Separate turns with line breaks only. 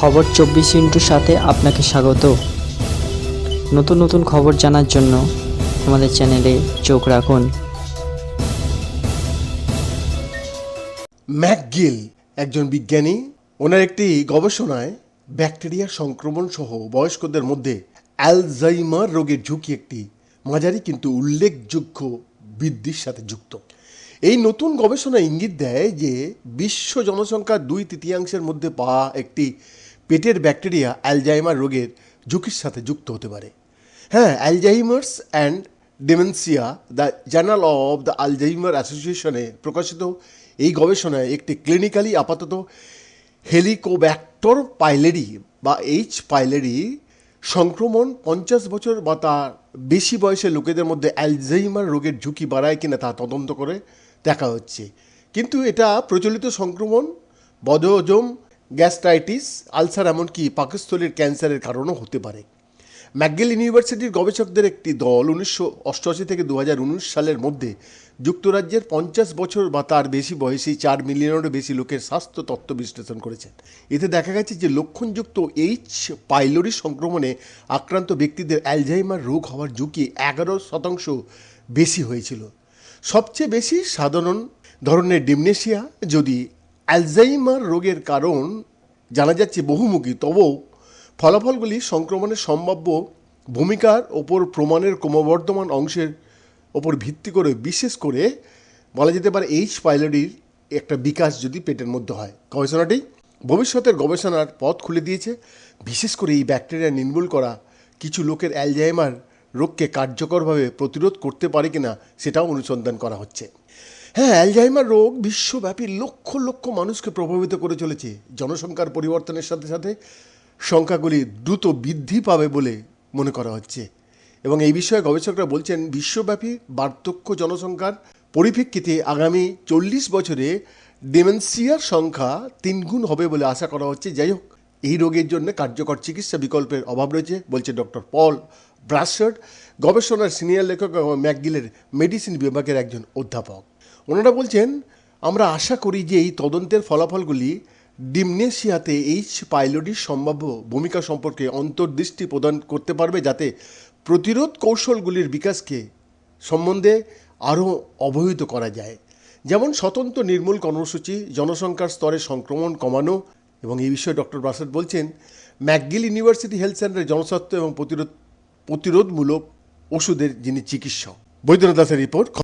খবর চব্বিশ ইন্টুর সাথে আপনাকে স্বাগত। নতুন নতুন খবর জানার জন্য আমাদের চ্যানেলে চোখ রাখুন।
ম্যাকগিল একজন বিজ্ঞানী। ওনার একটি গবেষণায় ব্যাকটেরিয়া সংক্রমণ সহ বয়স্কদের মধ্যে অ্যালজাইমার রোগের ঝুঁকি একটি মাঝারি কিন্তু উল্লেখযোগ্য বৃদ্ধির সাথে যুক্ত। এই নতুন গবেষণা ইঙ্গিত দেয় যে বিশ্ব জনসংখ্যার দুই তৃতীয়াংশের মধ্যে পাওয়া একটি পেটের ব্যাকটেরিয়া অ্যালজাইমার রোগের ঝুঁকির সাথে যুক্ত হতে পারে। হ্যাঁ Alzheimer's and dementia, the journal of the Alzheimer অ্যাসোসিয়েশনে প্রকাশিত এই গবেষণায় একটি ক্লিনিক্যালি আপাতত হেলিকোব্যাক্টর পাইলেরি বা এইচ পাইলেরি সংক্রমণ পঞ্চাশ বছর বা তার বেশি বয়সের লোকেদের মধ্যে অ্যালজাইমার রোগের ঝুঁকি বাড়ায় কিনা তা তদন্ত করে দেখা হচ্ছে। কিন্তু এটা প্রচলিত সংক্রমণ, বদহজম গ্যাস্ট্রাইটিস, আলসার এমনকি পাকস্থলীর ক্যান্সারের কারণও হতে পারে। ম্যাকগিল ইউনিভার্সিটির গবেষকদের একটি দল উনিশশো অষ্টআশি থেকে দু হাজার উনিশ সালের মধ্যে যুক্তরাজ্যের পঞ্চাশ বছর বা তার বেশি বয়সী চার মিলিয়নেরও বেশি লোকের স্বাস্থ্য তত্ত্ব বিশ্লেষণ করেছেন। এতে দেখা গেছে যে লক্ষণযুক্ত এইচ পাইলোরি সংক্রমণে আক্রান্ত ব্যক্তিদের অ্যালজাইমার রোগ হওয়ার ঝুঁকি এগারো শতাংশ বেশি হয়েছিল। সবচেয়ে বেশি সাধারণ ধরনের ডিমনেশিয়া যদি অ্যালজাইমার রোগের কারণ জানা যাচ্ছে বহুমুখী তবুও ফলাফলগুলি সংক্রমণের সম্ভাব্য ভূমিকার ওপর প্রমাণের ক্রমবর্ধমান অংশের ওপর ভিত্তি করে, বিশেষ করে বলা যেতে পারে এইচ পাইলরির একটা বিকাশ যদি পেটের মধ্যে হয়। গবেষণাটি ভবিষ্যতের গবেষণার পথ খুলে দিয়েছে। বিশেষ করে এই ব্যাকটেরিয়া নির্মূল করা কিছু লোকের অ্যালজাইমার রোগকে কার্যকরভাবে প্রতিরোধ করতে পারে কিনা সেটাও অনুসন্ধান করা হচ্ছে। হ্যাঁ অ্যালজাইমার রোগ বিশ্বব্যাপী লক্ষ লক্ষ মানুষকে প্রভাবিত করে চলেছে। জনসংখ্যার পরিবর্তনের সাথে সাথে সংখ্যাগুলি দ্রুত বৃদ্ধি পাবে বলে মনে করা হচ্ছে। এবং এই বিষয়ে গবেষকরা বলছেন, বিশ্বব্যাপী বার্ধক্য জনসংখ্যার পরিপ্রেক্ষিতে আগামী চল্লিশ বছরে ডিমেনসিয়ার সংখ্যা তিনগুণ হবে বলে আশা করা হচ্ছে। যাই হোক, এই রোগের জন্য কার্যকর চিকিৎসা বিকল্পের অভাব রয়েছে, বলছে ডক্টর পল ব্রাসার্ড গবেষণার সিনিয়র লেখক ম্যাকগিলের মেডিসিন বিভাগের একজন অধ্যাপক। ওনারা বলছেন, আমরা আশা করি যে এই তদন্তের ফলাফলগুলি ডিমনেশিয়াতে এইচ পাইলটির সম্ভাব্য ভূমিকা সম্পর্কে অন্তর্দৃষ্টি প্রদান করতে পারবে যাতে প্রতিরোধ কৌশলগুলির বিকাশকে সম্বন্ধে আরও অবহিত করা যায়। যেমন স্বতন্ত্র নির্মূল কর্মসূচি, জনসংখ্যার স্তরে সংক্রমণ কমানো এবং এই বিষয়ে ডক্টর বাসাদ বলছেন, ম্যাকগিল ইউনিভার্সিটি হেলথ সেন্টারের জনস্বাস্থ্য এবং প্রতিরোধ, প্রতিরোধমূলক ওষুধের যিনি চিকিৎসক। বৈদ্যনাথ দাসের রিপোর্ট